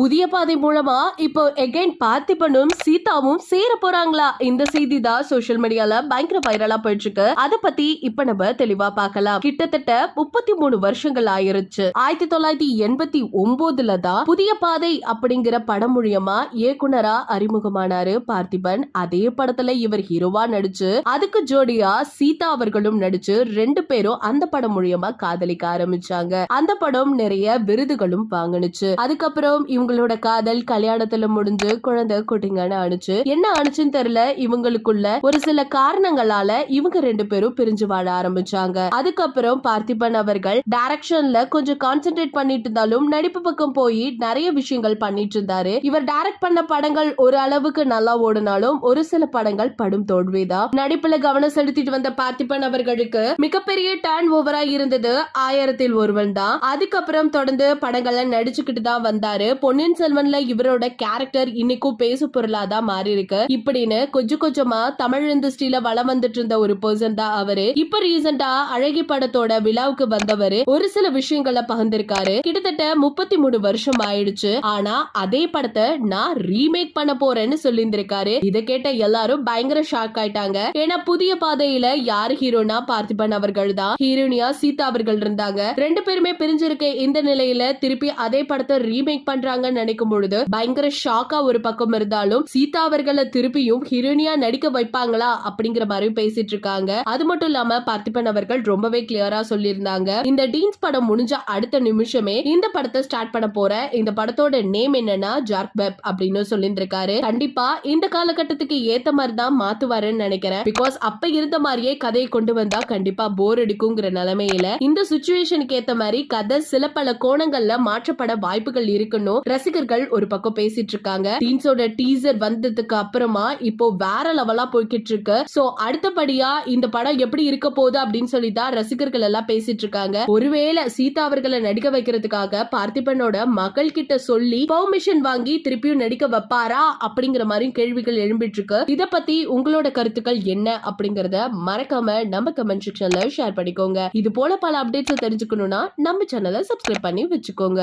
புதிய பாதை மூலமா இப்போ எகைன் பார்த்திபனும் சீதாவும் சேர போறாங்களா? இந்த செய்தி தான் சோசியல் மீடியால பயங்கர வைரலா போயிட்டு இருக்கு அத பத்தி இப்ப நம்ம தெளிவா பார்க்கலாம். கிட்டத்தட்ட முப்பத்தி மூணு வருஷங்கள் ஆயிருச்சு. ஆயிரத்தி தொள்ளாயிரத்தி எண்பத்தி ஒன்பதுல தான் புதிய பாதை அப்படிங்கிற படம் மூலியமா இயக்குனரா அறிமுகமானாரு பார்த்திபன். அதே படத்துல இவர் ஹீரோவா நடிச்சு அதுக்கு ஜோடியா சீதா அவர்களும் நடிச்சு ரெண்டு பேரும் அந்த படம் மூலியமா காதலிக்க ஆரம்பிச்சாங்க. அந்த படம் நிறைய விருதுகளும் வாங்கினுச்சு. அதுக்கப்புறம் இவங்க இவங்களோட காதல் கல்யாணத்துல முடிஞ்சு குழந்தை குட்டிங்கன்னு அனுச்சு என்ன அனுச்சுன்னு தெரியல இவங்களுக்குள்ள ஒரு சில காரணங்களால இவங்க ரெண்டு பேரும் பிரிஞ்சு வாழ ஆரம்பிச்சாங்க. அதுக்கப்புறம் பார்த்திபன் அவர்கள் டைரக்ஷன்ல கொஞ்சம் கான்சென்ட்ரேட் பண்ணிட்டு இருந்தாலும் நடிப்பு பக்கம் போய் நிறைய விஷயங்கள் பண்ணிட்டு இருந்தாரு. இவர் டைரக்ட் பண்ண படங்கள் ஒரு அளவுக்கு நல்லா ஓடினாலும் ஒரு சில படங்கள் படும் தோல்விதான் நடிப்புல கவனம் செலுத்திட்டு வந்த பார்த்திபன் அவர்களுக்கு மிகப்பெரிய டர்ன் ஓவரா இருந்தது ஆயிரத்தில் ஒருவன் தான். அதுக்கப்புறம் தொடர்ந்து படங்கள்ல நடிச்சுக்கிட்டு தான் வந்தாரு. பொன்னி பொன்னியின் செல்வன்ல இவரோட கேரக்டர் இன்னைக்கும் பேசு பொருளா தான் மாறி இருக்கு. இப்படின்னு கொஞ்சம் கொஞ்சமா தமிழ் இண்டஸ்ட்ரியில வளம் வந்துட்டு இருந்த ஒரு பர்சன் தான் அவரு. இப்ப ரீசெண்டா அழகி படத்தோட விழாவுக்கு வந்தவரு ஒரு சில விஷயங்களை பகிர்ந்திருக்காரு. கிட்டத்தட்ட முப்பத்தி மூணு வருஷம் ஆயிடுச்சு. ஆனா அதே படத்தை நான் ரீமேக் பண்ண போறேன்னு சொல்லியிருந்திருக்காரு. இதை கேட்ட எல்லாரும் பயங்கர ஷாக் ஆயிட்டாங்க. ஏன்னா புதிய பாதையில யார் ஹீரோனா பார்த்திபன் அவர்கள் தான். ஹீரோனியா சீதா அவர்கள் இருந்தாங்க. ரெண்டு பேருமே பிரிஞ்சிருக்க இந்த நிலையில திருப்பி அதே படத்தை ரீமேக் பண்றாங்க போறாங்கன்னு நினைக்கும் பொழுது பயங்கர ஷாக்கா ஒரு பக்கம் இருந்தாலும் சீதா அவர்களை திருப்பியும் ஹீரோனியா நடிக்க வைப்பாங்களா அப்படிங்கிற மாதிரி பேசிட்டு இருக்காங்க. அது மட்டும் இல்லாம பார்த்திபன் அவர்கள் ரொம்பவே கிளியரா சொல்லியிருந்தாங்க. இந்த டீன்ஸ் படம் முடிஞ்ச அடுத்த நிமிஷமே இந்த படத்தை ஸ்டார்ட் பண்ண போறேன் இந்த படத்தோட நேம் என்னன்னா ஜார்க் வெப் அப்படின்னு சொல்லியிருந்திருக்காரு கண்டிப்பா இந்த காலகட்டத்துக்கு ஏத்த மாதிரி தான் மாத்துவாருன்னு நினைக்கிறேன். பிகாஸ் அப்ப இருந்த மாதிரியே கதையை கொண்டு வந்தா கண்டிப்பா போர் அடிக்குங்கிற நிலைமையில இந்த சுச்சுவேஷனுக்கு ஏத்த மாதிரி கதை சில பல கோணங்கள்ல மாற்றப்பட வாய்ப்புகள் இருக்கணும். ரசிகர்கள் ஒரு பக்கம் பேசிட்டு இருக்காங்க. டீன்ஸோட டீசர் வந்ததுக்கு அப்புறமா இப்போ வேற லெவலா போய்கிட்டு இருக்கு. சோ அடுத்தபடியா இந்த படம் எப்படி இருக்க போகுது அப்படின்னு சொல்லி தான் ரசிகர்கள் எல்லாம் பேசிட்டு இருக்காங்க. ஒருவேளை சீதா அவர்களை நடிக்க வைக்கிறதுக்காக பார்த்திபனோட மகள் கிட்ட சொல்லி பெர்மிஷன் வாங்கி திருப்பியும் நடிக்க வைப்பாரா அப்படிங்கிற மாதிரி கேள்விகள் எழும்பிட்டு இருக்கு. இத பத்தி உங்களோட கருத்துக்கள் என்ன அப்படிங்கறத மறக்காம நம்ம கமெண்ட் செக்ஷன்ல ஷேர் பண்ணிக்கோங்க. இது போல பல அப்டேட்ஸ் தெரிஞ்சுக்கணும்னா நம்ம சேனலை சப்ஸ்கிரைப் பண்ணி வச்சுக்கோங்க.